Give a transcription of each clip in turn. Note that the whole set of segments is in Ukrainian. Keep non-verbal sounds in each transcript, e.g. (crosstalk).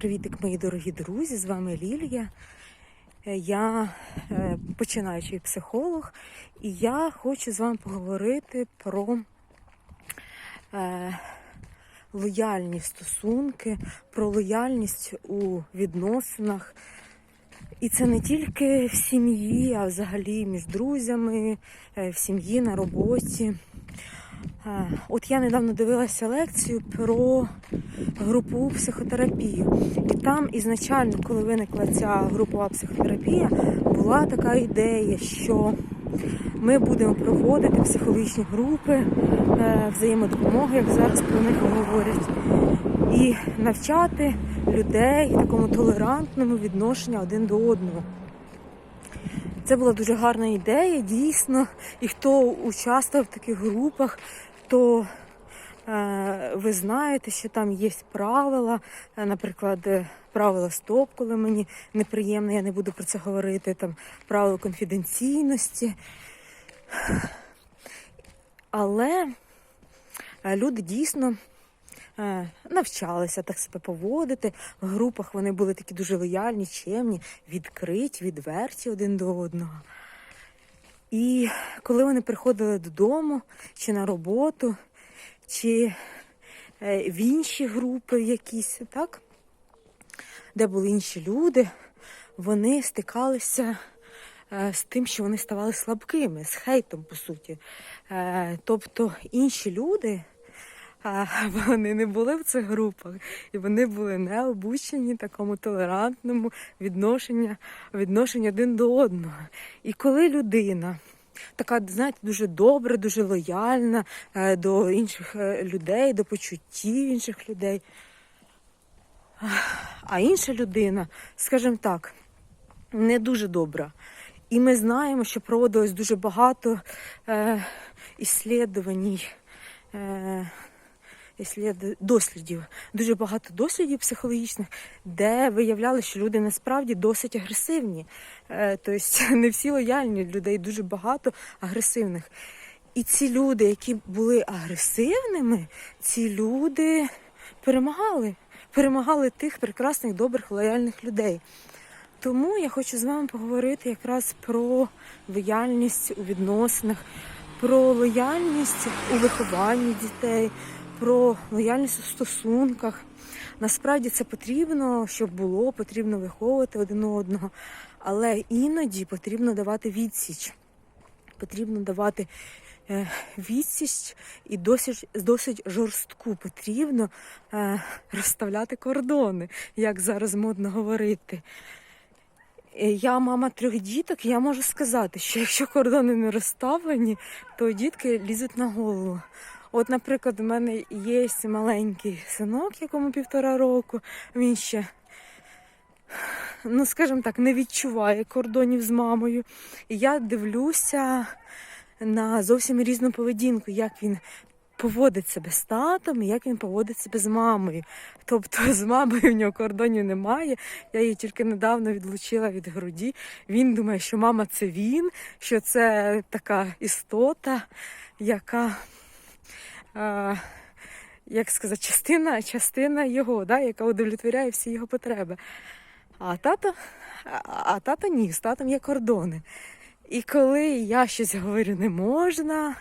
Привітик, мої дорогі друзі! З вами Лілія. Е, Я е, починаючий психолог, і я хочу з вами поговорити про е, лояльні стосунки, про лояльність у відносинах. І це не тільки в сім'ї, а взагалі між друзями, в сім'ї, на роботі. Е, От я недавно дивилася лекцію про групову психотерапію. І там ізначально, коли виникла ця групова психотерапія, була така ідея, що ми будемо проводити психологічні групи е, взаємодопомоги, як зараз про них говорять, і навчати людей такому толерантному відношенню один до одного. Це була дуже гарна ідея, дійсно. І хто участвував в таких групах, то е, ви знаєте, що там є правила, е, наприклад, е, правила стоп, коли мені неприємно, я не буду про це говорити, там правила конфіденційності. Але е, люди дійсно навчалися так себе поводити. В групах вони були такі дуже лояльні, чемні, відкриті, відверті один до одного. І коли вони приходили додому, чи на роботу, чи е, в інші групи якісь, так, де були інші люди, вони стикалися е, з тим, що вони ставали слабкими, з хейтом, по суті. Е, Тобто інші люди. А (laughs) вони не були в цих групах, і вони були не обучені такому толерантному відношенню, відношенню один до одного. І коли людина така, знаєте, дуже добра, дуже лояльна е, до інших е, людей, до почуттів інших людей, а інша людина, скажімо так, не дуже добра. І ми знаємо, що проводилось дуже багато е, іслідувань, е, дослідів, дуже багато дослідів психологічних, де виявляли, що люди насправді досить агресивні. Е, тобто (laughs) не всі лояльні людей, дуже багато агресивних. І ці люди, які були агресивними, ці люди перемагали, перемагали тих прекрасних, добрих, лояльних людей. Тому я хочу з вами поговорити якраз про лояльність у відносинах, про лояльність у вихованні дітей, про лояльність у стосунках. Насправді це потрібно, щоб було, потрібно виховувати один одного, але іноді потрібно давати відсіч. Потрібно давати е, відсіч і досить, досить жорстку. Потрібно е, розставляти кордони, як зараз модно говорити. Е, Я мама трьох діток, і я можу сказати, що якщо кордони не розставлені, то дітки лізуть на голову. От, наприклад, у мене є маленький синок, якому півтора року, він ще, ну скажімо так, не відчуває кордонів з мамою. І я дивлюся на зовсім різну поведінку, як він поводить себе з татом і як він поводить себе з мамою. Тобто з мамою в нього кордонів немає. Я її тільки недавно відлучила від груді. Він думає, що мама це він, що це така істота, яка. Як сказати, частина, частина його, да, яка удовлетворяє всі його потреби. А тато, а тато ні, з татом є кордони. І коли я щось говорю не можна,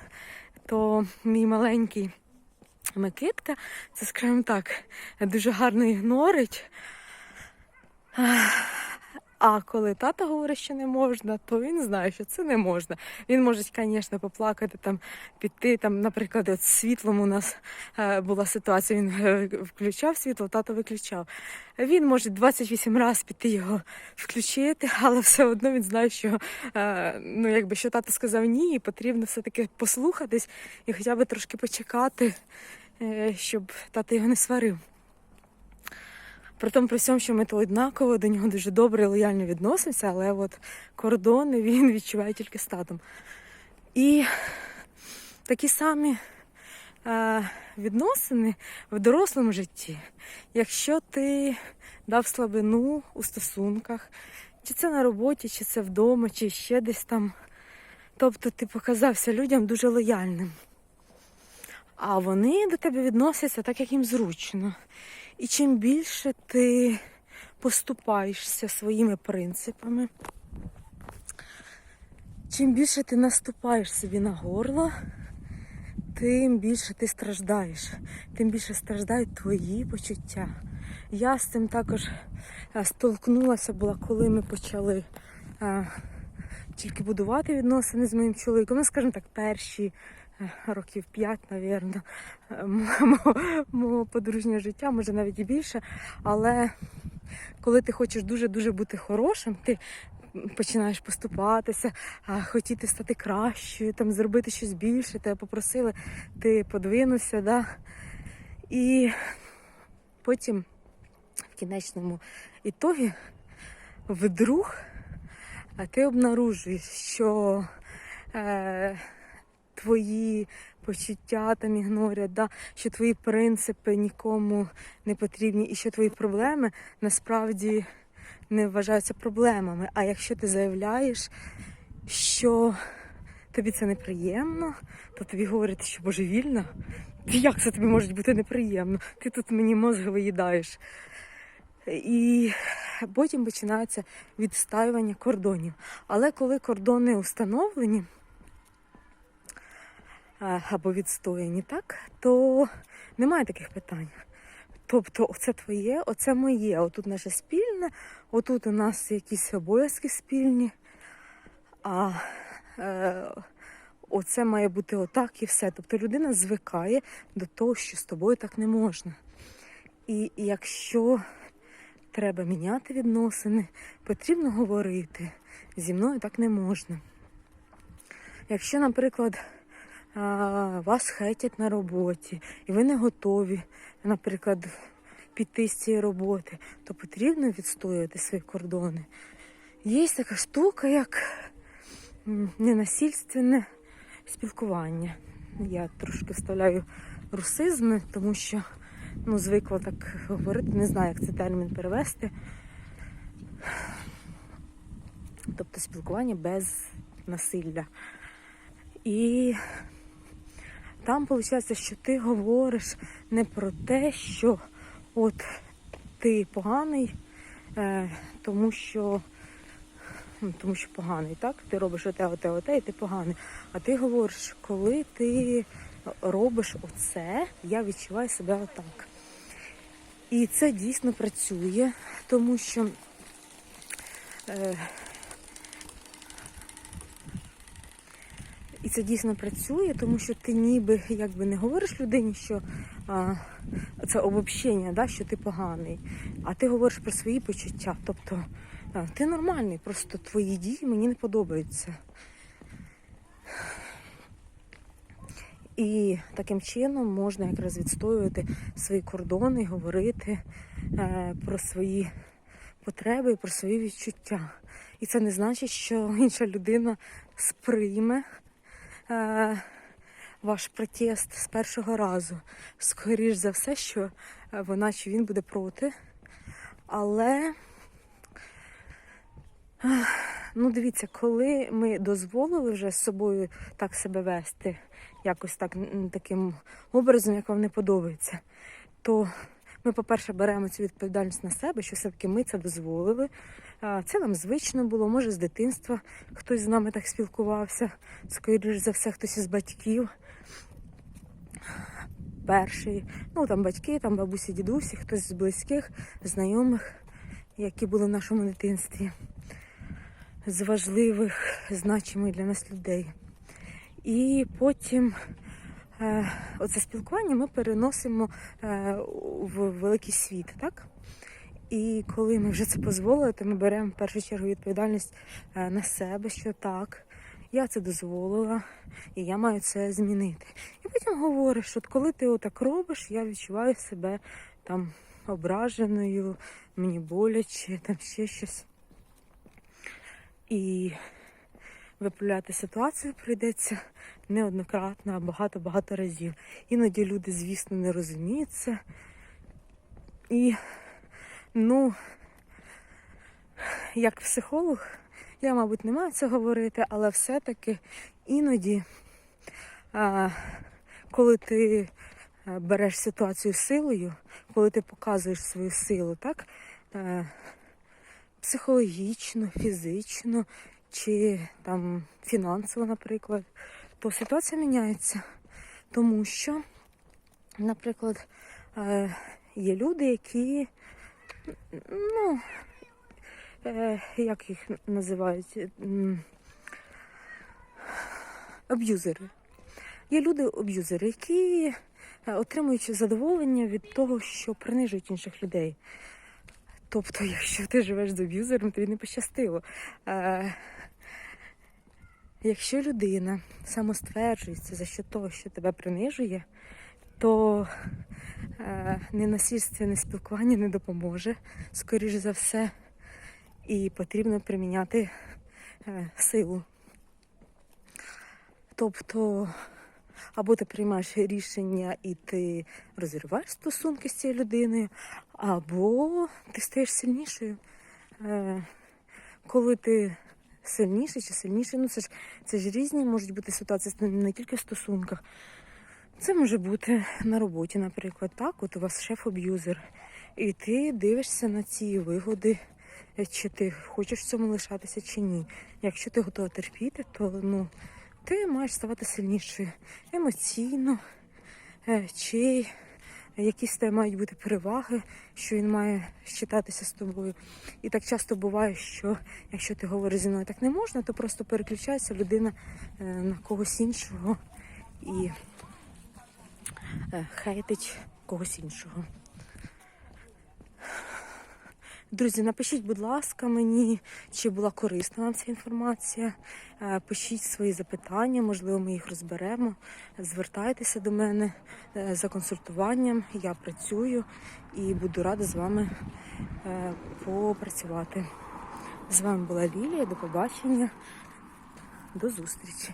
то мій маленький Микитка, це, скажімо так, дуже гарно ігнорить. А коли тато говорить, що не можна, то він знає, що це не можна. Він може, звісно, поплакати, там, піти. Там, наприклад, от світлом у нас е, була ситуація, він е, включав світло, тато виключав. Він може 28 разів піти його включити, (laughs) але все одно він знає, що, е, ну, якби, що тато сказав ні, і потрібно все-таки послухатись і хоча б трошки почекати, щоб тато його не сварив. При тому при всьому, що ми то однаково до нього дуже добре і лояльно відносимося, але от кордони (laughs) він відчуває тільки з татом. І такі самі е, відносини в дорослому житті. Якщо ти дав слабину у стосунках, чи це на роботі, чи це вдома, чи ще десь там. Тобто ти показався людям дуже лояльним. А вони до тебе відносяться так, як їм зручно. І чим більше ти поступаєшся своїми принципами, чим більше ти наступаєш собі на горло, тим більше ти страждаєш, тим більше страждають твої почуття. Я з цим також е, столкнулася була, коли ми почали е, тільки будувати відносини з моїм чоловіком. Ну, скажімо так, перші років п'ять, навірно, е, мого, мого подружнього життя, може навіть і більше. Але коли ти хочеш дуже-дуже бути хорошим, ти починаєш поступатися, хотіти стати кращою, там, зробити щось більше, тебе попросили, ти подвинувся. Да? І потім в кінечному ітогі вдруг ти обнаружуєш, що е, твої почуття там ігнорять, да? що твої принципи нікому не потрібні, і що твої проблеми насправді не вважаються проблемами. А якщо ти заявляєш, що тобі це неприємно, то тобі говорять, що божевільно. Як це тобі може бути неприємно? Ти тут мені мозги виїдаєш. І потім починається відстаювання кордонів. Але коли кордони установлені або відстояні, так, то немає таких питань. Тобто, оце твоє, оце моє, отут наше спільне, отут у нас якісь обов'язки спільні, а е, оце має бути отак і все. Тобто людина звикає до того, що з тобою так не можна. І якщо треба міняти відносини, потрібно говорити. Зі мною так не можна. Якщо, наприклад, вас хейтять на роботі, і ви не готові, наприклад, піти з цієї роботи, то потрібно відстоювати свої кордони. Є така штука, як ненасильственне спілкування. Я трошки вставляю русизми, тому що ну, звикла так говорити, не знаю, як цей термін перевести. Тобто спілкування без насилля. І там виходить, що ти говориш не про те, що от ти поганий, е, тому що ну, тому що поганий, так? Ти робиш оте, оте, оте, і ти поганий. А ти говориш, коли ти робиш оце, я відчуваю себе отак. І це дійсно працює, тому що е, і це дійсно працює, тому що ти ніби якби не говориш людині, що а, це обобщення, да, що ти поганий, а ти говориш про свої почуття. Тобто а, ти нормальний, просто твої дії мені не подобаються. І таким чином можна якраз відстоювати свої кордони, говорити е, про свої потреби про свої відчуття. І це не значить, що інша людина сприйме е, ваш протест з першого разу. Скоріш за все, що е, вона чи він буде проти. Але ну дивіться, коли ми дозволили вже з собою так себе вести, якось так таким образом, як вам не подобається, то ми, по-перше, беремо цю відповідальність на себе, що все-таки ми це дозволили. Це нам звично було, може, з дитинства хтось з нами так спілкувався, скоріш за все, хтось із батьків. Перший, ну там батьки, там бабусі, дідусі, хтось з близьких, знайомих, які були в нашому дитинстві, з важливих, значимих для нас людей. І потім оце спілкування ми переносимо е, в великий світ, так? І коли ми вже це дозволили, то ми беремо в першу чергу відповідальність е, на себе, що так, я це дозволила, і я маю це змінити. І потім говориш, що коли ти отак робиш, я відчуваю себе там ображеною, мені боляче, там ще щось. І виправляти ситуацію прийдеться неоднократно, а багато-багато разів. Іноді люди, звісно, не розуміють це. І, ну, як психолог, я, мабуть, не маю це говорити, але все-таки іноді, коли ти береш ситуацію силою, коли ти показуєш свою силу, так? Психологічно, фізично чи там фінансово, наприклад, то ситуація міняється. Тому що, наприклад, е, є люди, які, ну, е, як їх називають? Аб'юзери. Є люди аб'юзери, які е, отримують задоволення від того, що принижують інших людей. Тобто, якщо ти живеш з аб'юзером, тобі не пощастило. Якщо людина самостверджується за що того, що тебе принижує, то е, ненасильственне спілкування не допоможе, скоріш за все, і потрібно приміняти е, силу. Тобто, або ти приймаєш рішення і ти розриваєш стосунки з цією людиною, або ти стаєш сильнішою. Е, коли ти сильніший чи сильніший, ну це ж це ж різні можуть бути ситуації не тільки в стосунках. Це може бути на роботі, наприклад, так, от у вас шеф-аб'юзер, і ти дивишся на ці вигоди, е, чи ти хочеш в цьому лишатися, чи ні. Якщо ти готова терпіти, то ну, ти маєш ставати сильнішою емоційно, е, чи якісь те мають бути переваги, що він має щитатися з тобою. І так часто буває, що якщо ти говориш зі мною так не можна, то просто переключається людина е, на когось іншого і е, хейтить когось іншого. Друзі, напишіть, будь ласка, мені, чи була корисна вам ця інформація. Е, Пишіть свої запитання, можливо, ми їх розберемо. Звертайтеся до мене е, за консультуванням. Я працюю і буду рада з вами е, попрацювати. З вами була Лілія. До побачення. До зустрічі.